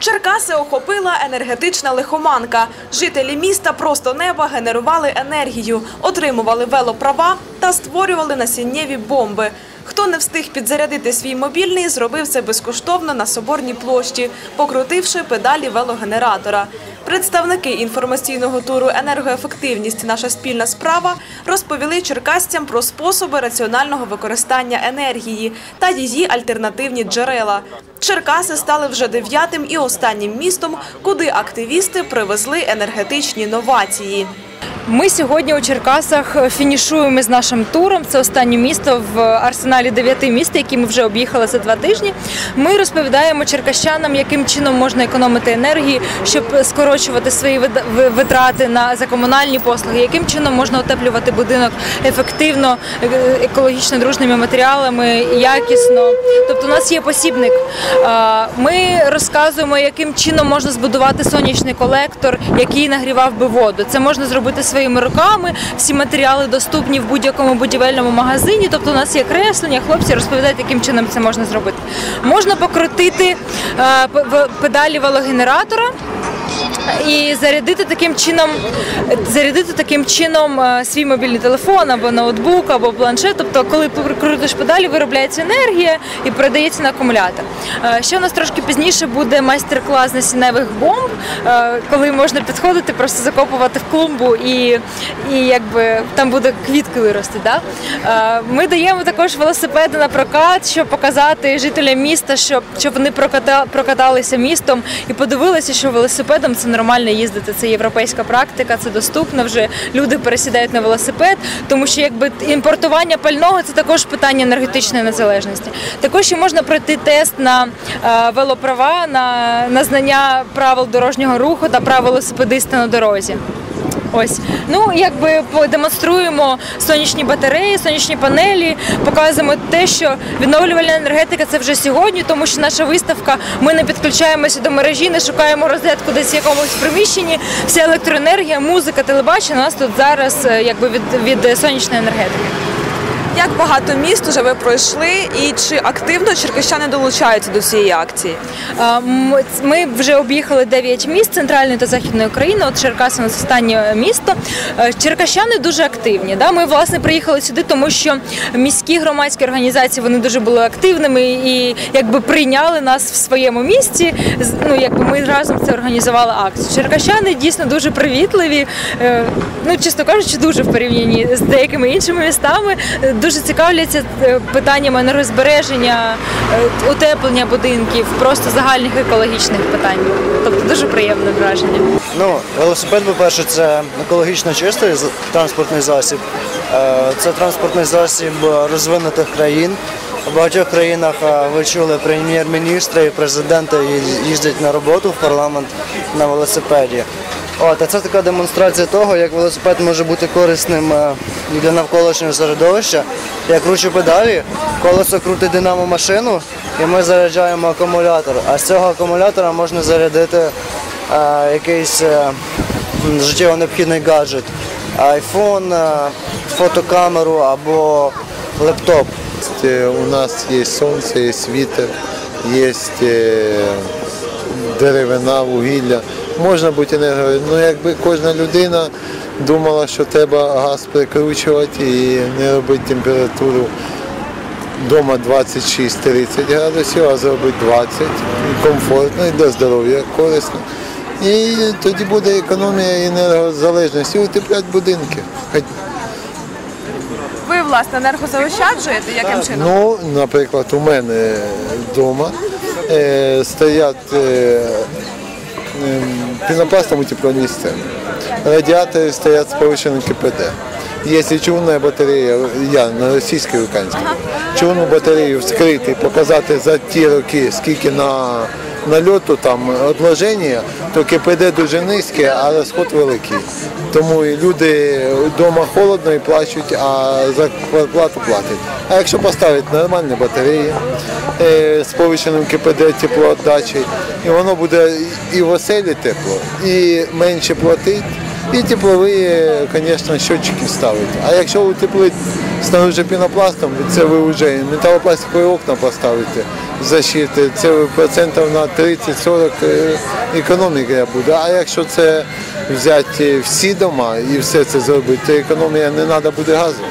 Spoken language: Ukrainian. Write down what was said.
Черкаси охопила енергетична лихоманка. Жителі міста просто неба генерували енергію, отримували велоправа та створювали насіннєві бомби. Хто не встиг підзарядити свій мобільний, зробив це безкоштовно на Соборній площі, покрутивши педалі велогенератора. Представники інформаційного туру «Енергоефективність. Наша спільна справа» розповіли черкасцям про способи раціонального використання енергії та її альтернативні джерела. Черкаси стали вже дев'ятим і останнім містом, куди активісти привезли енергетичні новації. Ми сьогодні у Черкасах фінішуємо з нашим туром. Це останнє місто в арсеналі дев'яти міст, які ми вже об'їхали за два тижні. Ми розповідаємо черкащанам, яким чином можна економити енергії, щоб скорочувати свої витрати на за комунальні послуги, яким чином можна утеплювати будинок ефективно, е- екологічно дружними матеріалами, якісно. Тобто, у нас є посібник. Ми розказуємо, яким чином можна збудувати сонячний колектор, який нагрівав би воду. Це можна зробити своїми руками. Всі матеріали доступні в будь-якому будівельному магазині. Тобто, у нас є креслення, хлопці розповідають, яким чином це можна зробити. Можна покрутити е, педалі велогенератора і зарядити таким чином, зарядити таким чином е, свій мобільний телефон або ноутбук, або планшет. Тобто, коли прикрутиш педалі, виробляється енергія і передається на акумулятор. Е, Ще у нас трошки пізніше буде майстер-клас насінневих бомб, е, коли можна підходити, просто закопувати в клумбу і, і якби там буде квітки вирости. Да? Ми даємо також велосипеди на прокат, щоб показати жителям міста, щоб, щоб вони проката, прокаталися містом і подивилися, що велосипедом це нормально їздити. Це європейська практика, це доступно вже. Люди пересідають на велосипед, тому що якби імпортування пального це також питання енергетичної незалежності. Також ще можна пройти тест на е, велоправа, на, на знання правил дорожнього руху та прав велосипедиста на дорозі. Ось, ну якби демонструємо сонячні батареї, сонячні панелі, показуємо те, що відновлювальна енергетика це вже сьогодні, тому що наша виставка. Ми не підключаємося до мережі, не шукаємо розетку десь в якомусь приміщенні. Вся електроенергія, музика, телебачення у нас тут зараз е, якби від, від сонячної енергетики. Як багато міст уже ви пройшли, і чи активно черкащани долучаються до цієї акції? Ми вже об'їхали 9 міст центральної та західної України. От Черкаси нас останнє місто. Е, Черкащани дуже активні. Ми власне приїхали сюди, тому що міські громадські організації вони дуже були активними і якби прийняли нас в своєму місті. Ну якби ми разом це організували акцію. Черкащани дійсно дуже привітливі. е, Ну чесно кажучи, дуже в порівнянні з деякими іншими містами. е, Дуже цікавляться е, питаннями енергозбереження, е, утеплення будинків, просто загальних екологічних питань. Тобто дуже приємне враження. Ну, велосипед, по-перше, це екологічно чистий транспортний засіб. Е, Це транспортний засіб розвинутих країн. У багатьох країнах ви чули прем'єр-міністри і президенти їздять на роботу в парламент на велосипеді. От, а це така демонстрація того, як велосипед може бути корисним е, для навколишнього середовища. Я кручу педалі, колесо крутить динамо машину, і ми заряджаємо акумулятор. А з цього акумулятора можна зарядити е, якийсь е, м, життєво необхідний гаджет, айфон, е, фотокамеру або лептоп. У нас есть солнце, есть вітер, є е, деревина, вугілля. Можна бути енерго. Ну якби кожна людина думала, що треба газ прикручувати і не робити температуру вдома 26-30 градусів, а зробити 20. І комфортно і для здоров'я корисно. І тоді буде економія енергозалежності, і утеплять будинки. Ви власне енергозаощаджуєте? Яким чином? Ну, наприклад, у мене вдома е, стоять е, ем, пінопластом утеплені стіни. Радіатори стоять з повищеним КПД. Якщо човна батарея, я на російській українській, човну батарею вскрити, показати за ті роки, скільки на нальоту там odложення, то КПД дуже низьке, а розход великий. Тому і люди вдома холодно і плачуть, а за квартплату платять. А якщо поставити нормальні батареї е, з повищеним КПД теплоотдачі, і воно буде і в оселі тепло, і менше платить, І теплові, звісно, щотчики ставити. А якщо утеплити снаружи пінопластом, це ви вже металопластикові окна поставите защити, це процентів на 30-40 економіка буде. А якщо це взяти всі дома і все це зробити, то економія не треба буде газу.